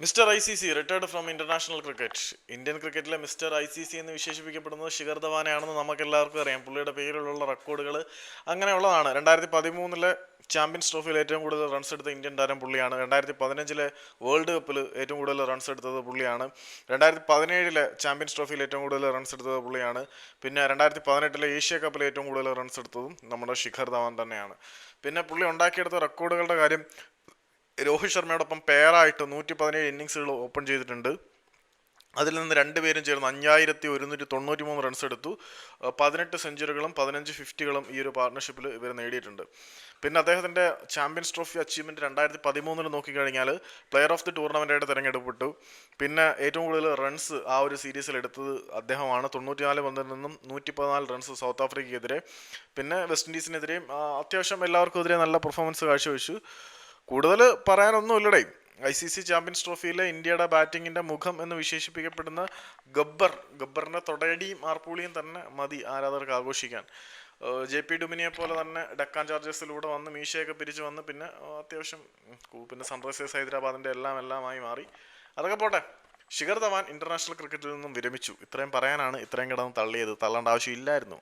Mister I C C retired from international cricket Indian ക്രിക്കറ്റിലെ mister I C C എന്ന് വിശേഷിപ്പിക്കപ്പെടുന്നത് ശിഖർ ധവാനെയാണെന്ന് നമുക്ക് എല്ലാവർക്കും അറിയാം. പുള്ളിയുടെ പേരിലുള്ള റെക്കോർഡുകൾ അങ്ങനെയുള്ളതാണ്. രണ്ടായിരത്തി പതിമൂന്നിലെ ചാമ്പ്യൻസ് ട്രോഫിയിൽ ഏറ്റവും കൂടുതൽ റൺസ് എടുത്ത ഇന്ത്യൻ താരം പുള്ളിയാണ്. രണ്ടായിരത്തി പതിനഞ്ചിലെ വേൾഡ് കപ്പിൽ ഏറ്റവും കൂടുതൽ റൺസ് എടുത്തത് പുള്ളിയാണ്. രണ്ടായിരത്തി പതിനേഴിലെ ചാമ്പ്യൻസ് ട്രോഫിയിൽ ഏറ്റവും കൂടുതൽ റൺസ് എടുത്തത് പുള്ളിയാണ്. പിന്നെ രണ്ടായിരത്തി പതിനെട്ടിലെ ഏഷ്യ കപ്പിൽ ഏറ്റവും കൂടുതൽ റൺസ് എടുത്തതും നമ്മുടെ ശിഖർ ധവാൻ തന്നെയാണ്. പിന്നെ പുള്ളി ഉണ്ടാക്കിയെടുത്ത റെക്കോർഡുകളുടെ കാര്യം രോഹിത് ശർമ്മയോടൊപ്പം പെയറായിട്ട് നൂറ്റി പതിനേഴ് ഇന്നിങ്സുകൾ ഓപ്പൺ ചെയ്തിട്ടുണ്ട്. അതിൽ നിന്ന് രണ്ടുപേരും ചേർന്ന് അഞ്ഞായിരത്തി ഒരുന്നൂറ്റി തൊണ്ണൂറ്റി മൂന്ന് റൺസ് എടുത്തു പതിനെട്ട് സെഞ്ചുറികളും പതിനഞ്ച് ഫിഫ്റ്റികളും ഈ ഒരു പാർട്ണർഷിപ്പിൽ ഇവർ നേടിയിട്ടുണ്ട്. പിന്നെ അദ്ദേഹത്തിന്റെ ചാമ്പ്യൻസ് ട്രോഫി അച്ചീവ്മെന്റ് രണ്ടായിരത്തി പതിമൂന്നിൽ നോക്കിക്കഴിഞ്ഞാൽ പ്ലെയർ ഓഫ് ദി ടൂർണമെന്റായിട്ട് തിരഞ്ഞെടുക്കപ്പെട്ടു. പിന്നെ ഏറ്റവും കൂടുതൽ റൺസ് ആ ഒരു സീരീസിൽ എടുത്തത് അദ്ദേഹമാണ്. തൊണ്ണൂറ്റിനാല് പന്തിൽ നിന്നും നൂറ്റി പതിനാല് റൺസ് സൗത്ത് ആഫ്രിക്കയ്ക്കെതിരെ പിന്നെ വെസ്റ്റ് ഇൻഡീസിനെതിരെയും അത്യാവശ്യം എല്ലാവർക്കും എതിരെ നല്ല പെർഫോമൻസ് കാഴ്ചവെച്ചു. കൂടുതൽ പറയാനൊന്നുമില്ലടേ. ഐ സി സി ചാമ്പ്യൻസ് ട്രോഫിയിലെ ഇന്ത്യയുടെ ബാറ്റിങ്ങിന്റെ മുഖം എന്ന് വിശേഷിപ്പിക്കപ്പെടുന്ന ഗബ്ബർ. ഗബ്ബറിന്റെ തൊടയടിയും ആർപ്പൂളിയും തന്നെ മതി ആരാധകർക്ക് ആഘോഷിക്കാൻ. ജെ പി ഡുമിനിയെ പോലെ തന്നെ ഡക്കാൻ ചാർജേഴ്സിലൂടെ വന്ന് മീശയൊക്കെ പിരിച്ചു വന്ന് പിന്നെ അത്യാവശ്യം പിന്നെ സൺറൈസേഴ്സ് ഹൈദരാബാദിന്റെ എല്ലാം എല്ലാമായി മാറി. അതൊക്കെ പോട്ടെ. ശിഖർ ധവാൻ ഇന്റർനാഷണൽ ക്രിക്കറ്റിൽ നിന്നും വിരമിച്ചു. ഇത്രയും പറയാനാണ് ഇത്രയും കിടന്ന് തള്ളിയത്. തള്ളേണ്ട ആവശ്യമില്ലായിരുന്നു.